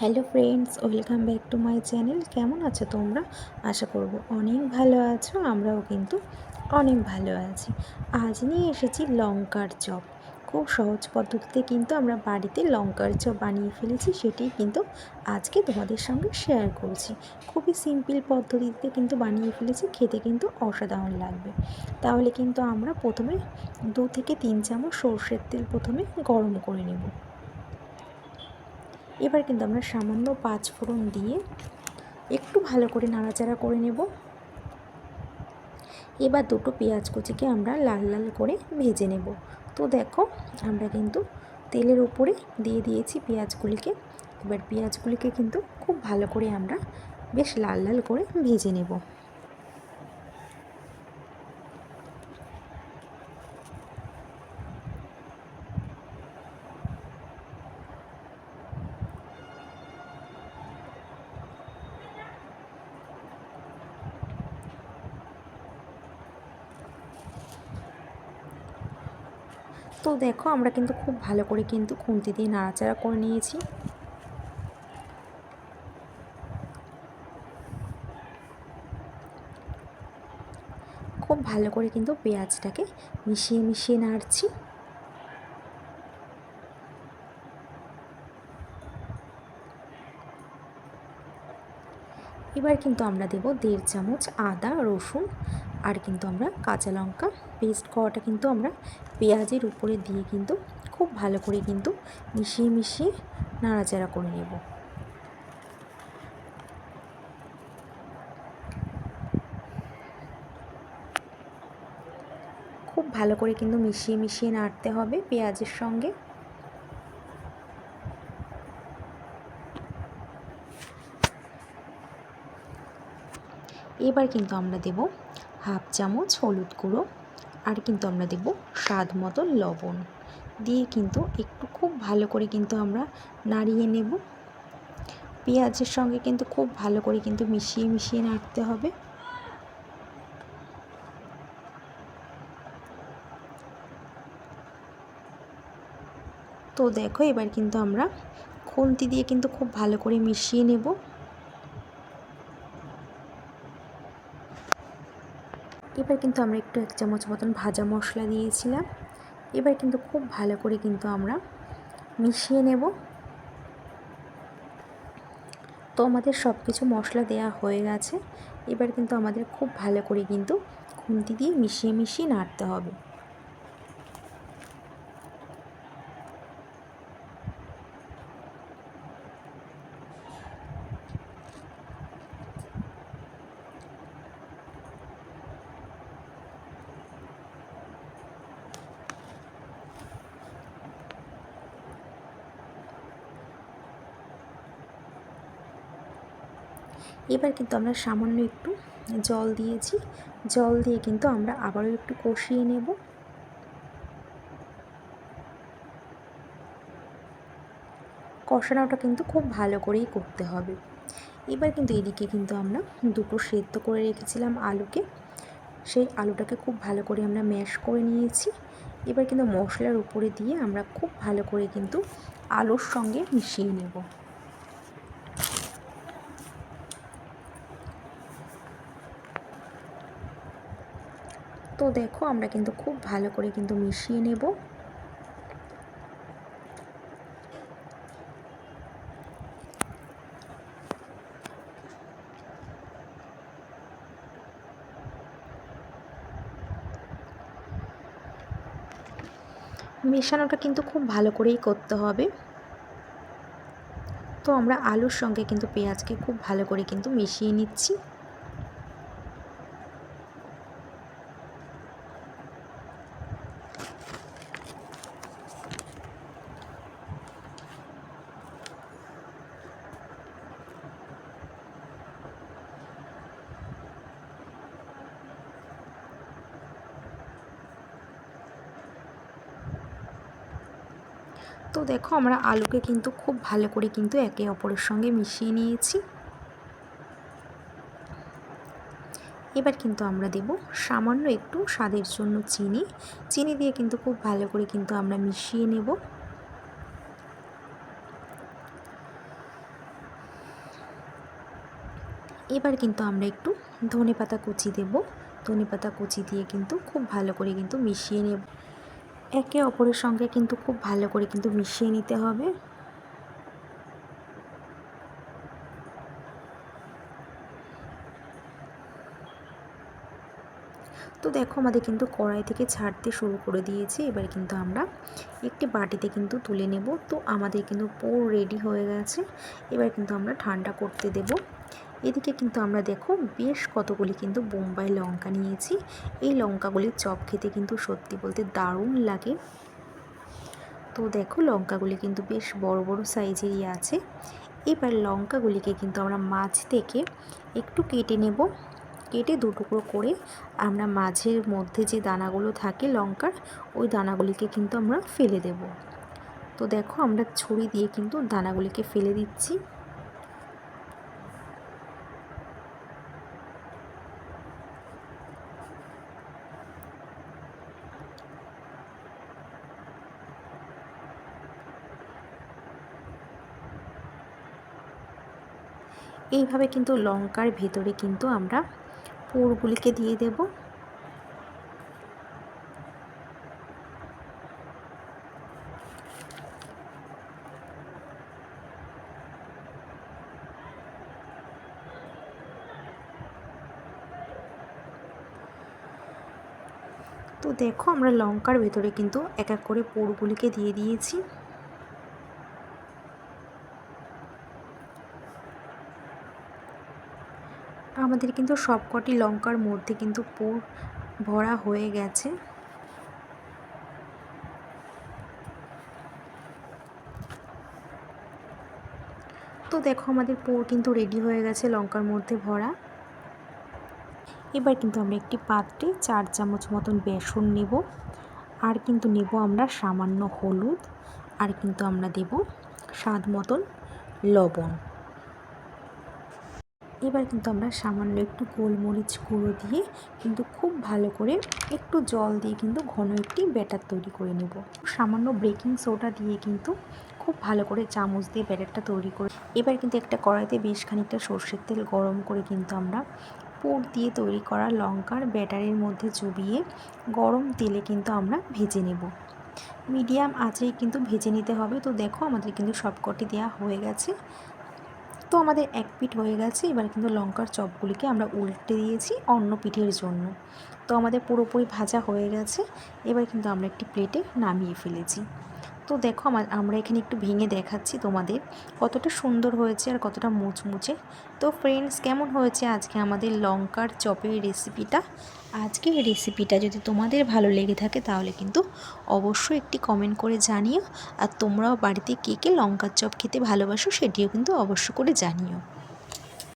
Hello friends, welcome back to my channel. কেমন আছো তোমরা? আশা করব অনেক ভালো আছো, আমরাও কিন্তু অনেক ভালো আছি। আজ নিয়ে এসেছি লঙ্কার চপ। খুব সহজ পদ্ধতিতে কিন্তু আমরা বাড়িতে লঙ্কার চপ বানিয়ে ফেলেছি সেটি কিন্তু আজকে তোমাদের সঙ্গে শেয়ার করছি। খুবই সিম্পল পদ্ধতিতে কিন্তু বানিয়ে ফেলেছি, খেতে কিন্তু অসাধারণ লাগবে। তাহলে কিন্তু আমরা প্রথমে দু থেকে তিন চামচ সর্ষের তেল প্রথমে গরম করে নেব। এবার কিন্তু আমরা সামান্য পাঁচ ফোড়ন দিয়ে একটু ভালো করে নাড়াচাড়া করে নেব। এবার দুটো পেঁয়াজ কুচিকে আমরা লাল লাল করে ভেজে নেব। তো দেখো, আমরা কিন্তু তেলের উপরে দিয়ে দিয়েছি পেঁয়াজগুলিকে। এবার পেঁয়াজগুলিকে কিন্তু খুব ভালো করে আমরা বেশ লাল লাল করে ভেজে নেব। তো দেখো, আমরা কিন্তু খুব ভালো করে কিন্তু খুন্তি দিয়ে নাড়াচাড়া করে নিয়েছি। খুব ভালো করে কিন্তু পেঁয়াজটাকে মিশিয়ে মিশিয়ে নাড়ছি। এবার কিন্তু আমরা দেব দেড় চামচ আদা, রসুন আর কিন্তু আমরা কাঁচা লঙ্কা। পেস্ট করাটা কিন্তু আমরা পেঁয়াজের উপরে দিয়ে কিন্তু খুব ভালো করে কিন্তু মিশিয়ে মিশিয়ে নাড়াচাড়া করে নেব। খুব ভালো করে কিন্তু মিশিয়ে মিশিয়ে নাড়তে হবে পেঁয়াজের সঙ্গে। এবার কিন্তু আমরা দেব হাফ চামচ হলুদ গুঁড়ো, আর কিন্তু আমরা দেব স্বাদ মতো লবণ। দিয়ে কিন্তু একটু খুব ভালো করে কিন্তু আমরা নাড়িয়ে নেব। পেঁয়াজের সঙ্গে কিন্তু খুব ভালো করে কিন্তু মিশিয়ে মিশিয়ে নাড়তে হবে। তো দেখো এবার কিন্তু আমরা খুন্তি দিয়ে কিন্তু খুব ভালো করে মিশিয়ে নেব। এবার কিন্তু আমরা একটু এক চামচ মতন ভাজা মশলা দিয়েছিলাম। এবার কিন্তু খুব ভালো করে কিন্তু আমরা মিশিয়ে নেব। তো আমাদের সব কিছু মশলা দেয়া হয়ে গেছে। এবার কিন্তু আমাদের খুব ভালো করে কিন্তু খুন্তি দিয়ে মিশিয়ে মিশিয়ে নাড়তে হবে। এবার কিন্তু আমরা সামান্য একটু জল দিয়েছি। জল দিয়ে কিন্তু আমরা আবারও একটু কষিয়ে নেব। কষানোটা কিন্তু খুব ভালো করেই করতে হবে। এবার কিন্তু এদিকে কিন্তু আমরা দুটো সেদ্ধ করে রেখেছিলাম আলুকে। সেই আলুটাকে খুব ভালো করে আমরা ম্যাশ করে নিয়েছি। এবার কিন্তু মশলার উপরে দিয়ে আমরা খুব ভালো করে কিন্তু আলুর সঙ্গে মিশিয়ে নেব। তো দেখো, আমরা কিন্তু খুব ভালো করে কিন্তু মিশিয়ে নেব। মেশানোটা কিন্তু খুব ভালো করেই করতে হবে। তো আমরা আলুর সঙ্গে কিন্তু পেঁয়াজকে খুব ভালো করে কিন্তু মিশিয়ে নিচ্ছি। তো দেখো আমরা আলুকে কিন্তু খুব ভালো করে কিন্তু একে অপরের সঙ্গে মিশিয়ে নিয়েছি। এবার কিন্তু আমরা দেব সামান্য একটু স্বাদের জন্য চিনি। চিনি দিয়ে কিন্তু খুব ভালো করে কিন্তু আমরা মিশিয়ে নেব। এবার কিন্তু আমরা একটু ধনে পাতা কুচি দেব। ধনে পাতা কুচি দিয়ে কিন্তু খুব ভালো করে কিন্তু মিশিয়ে নেব। একে অপরের সঙ্গে কিন্তু খুব ভালো করে কিন্তু মিশিয়ে নিতে হবে। তো দেখো আমাদের কিন্তু কড়াই থেকে ছাড়তে শুরু করে দিয়েছে। এবার কিন্তু আমরা একটি বাটিতে কিন্তু তুলে নেব। তো আমাদের কিন্তু পোর রেডি হয়ে গেছে। এবার কিন্তু আমরা ঠান্ডা করতে দেব। এদিকে কিন্তু আমরা দেখো বেশ কতগুলি কিন্তু বোম্বাই লঙ্কা নিয়েছি। এই লঙ্কাগুলির চপ খেতে কিন্তু সত্যি বলতে দারুণ লাগে। তো দেখো লঙ্কাগুলি কিন্তু বেশ বড় বড় সাইজেরই আছে। এবার লঙ্কাগুলিকে কিন্তু আমরা মাছ থেকে একটু কেটে নেব। কেটে দু টুকরো করে আমরা মাঝের মধ্যে যে দানাগুলো থাকে লঙ্কার, ওই দানাগুলিকে কিন্তু আমরা ফেলে দেব। তো দেখো আমরা ছুরি দিয়ে কিন্তু দানাগুলিকে ফেলে দিচ্ছি। এইভাবে কিন্তু লঙ্কার ভেতরে কিন্তু আমরা পুরগুলিকে দিয়ে দেব। তো দেখো আমরা লঙ্কার ভেতরে কিন্তু এক এক করে পোড়গুলিকে দিয়ে দিয়েছি। আমাদের কিন্তু সবকটি লঙ্কার মধ্যে কিন্তু পুর ভরা হয়ে গেছে। তো দেখো আমাদের পুর কিন্তু রেডি হয়ে গেছে, লঙ্কার মধ্যে ভরা। এবার কিন্তু আমরা একটি পাত্রে চার চামচ মতন বেসন নেব, আর কিন্তু নেব আমরা সামান্য হলুদ, আর কিন্তু আমরা দেব স্বাদ মতন লবণ। এবার কিন্তু আমরা সামান্য একটু গোলমরিচ গুঁড়ো দিয়ে কিন্তু খুব ভালো করে একটু জল দিয়ে কিন্তু ঘন একটি ব্যাটার তৈরি করে নেব। সামান্য বেকিং সোডা দিয়ে কিন্তু খুব ভালো করে চামচ দিয়ে ব্যাটারটা তৈরি করে এবার কিন্তু একটা কড়াইতে বেশ খানিকটা সর্ষের তেল গরম করে কিন্তু আমরা পুর দিয়ে তৈরি করা লঙ্কার ব্যাটারের মধ্যে চুবিয়ে গরম তেলে কিন্তু আমরা ভেজে নেব। মিডিয়াম আঁচেই কিন্তু ভেজে নিতে হবে। তো দেখো আমাদের কিন্তু সবকটি দেওয়া হয়ে গেছে। তো আমাদের এক পিঠ হয়ে গেছে। এবার কিন্তু লঙ্কার চপগুলিকে আমরা উল্টে দিয়েছি অন্য পিঠের জন্য। তো আমাদের পুরোপুরি ভাজা হয়ে গেছে। এবার কিন্তু আমরা একটি প্লেটে নামিয়ে ফেলেছি। তো দেখো আমার আমরা এখানে একটু ভেঙে দেখাচ্ছি তোমাদের কতটা সুন্দর হয়েছে আর কতটা মুচমুচে। তো ফ্রেন্ডস কেমন হয়েছে আজকে আমাদের লঙ্কার চপের রেসিপিটা আজকে এই রেসিপিটা যদি তোমাদের ভালো লেগে থাকে তাহলে কিন্তু অবশ্যই একটি কমেন্ট করে জানিও। আর তোমরাও বাড়িতে কে কে লঙ্কার চপ খেতে ভালোবাসো সেটিও কিন্তু অবশ্য করে জানিও।